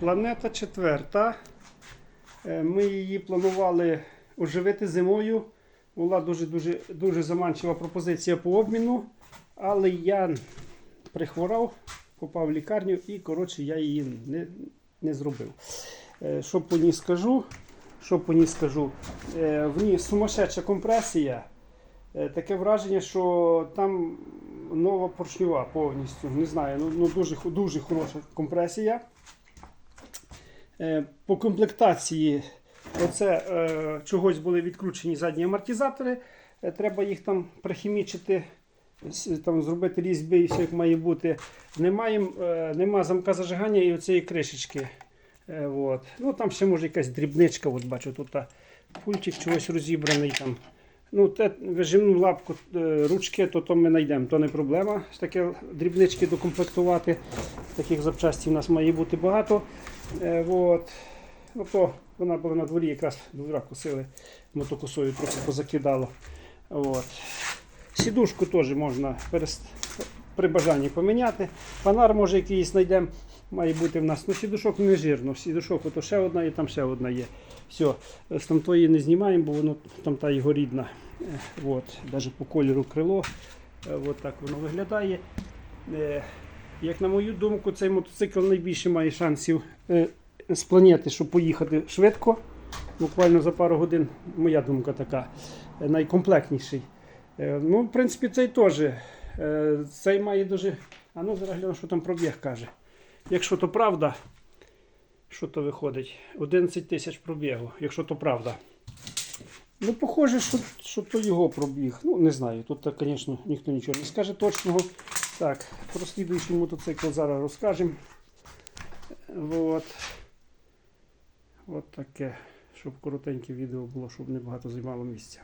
Планета четверта. Е, Ми її планували оживити зимою. Була дуже дуже заманчива пропозиція по обміну, але я прихворав, попав в лікарню і коротше я її не, не зробив. Е, Що по ній скажу? Що по ній скажу? Е, В ній сумасшедша компресія. Таке враження, що там нова поршнева повністю. Не знаю, ну, ну дуже, дуже хороша компресія. Е, По комплектації оце, е, чогось були відкручені задні амортизатори. Е, Треба їх там прихімічити, там, зробити різьби і все як має бути. Немає, е, нема замка зажигання і оцієї кришечки. От. Ну, там ще може якась дрібничка, от бачу, тут пультик чогось розібраний. Там. Ну, те, вижимну лапку ручки, то, то ми знайдемо, то не проблема. Таке дрібнички докомплектувати. Таких запчастів у нас має бути багато. Е. Ну, то вона була на дворі, якраз двора косили мотокосою, трохи позакидало. От. Сідушку теж можна перес- при бажанні поміняти. Фонар може якийсь знайдемо. Має бути в нас. Ну, сідушок не жирно. Сідушок ото ще одна і там ще одна є. Все, з тамтої не знімаємо, бо воно там та його рідна. Е, От, навіть по кольору крило. Е, От так воно виглядає. Як на мою думку, цей мотоцикл найбільше має шансів е, з планети, щоб поїхати швидко. Буквально за пару годин, моя думка така, е, найкомплектніший. Е, Ну, в принципі, цей теж. Цей має дуже. А ну зараз гляну, що там пробіг каже. Якщо то правда, що то виходить? 11 тисяч пробігу, якщо то правда. Ну, похоже, що, що то його пробіг. Ну, не знаю. Тут, звісно, ніхто нічого не скаже точного. Так, про слідуючий мотоцикл зараз розкажемо. Вот. От таке, щоб коротеньке відео було, щоб не багато займало місця.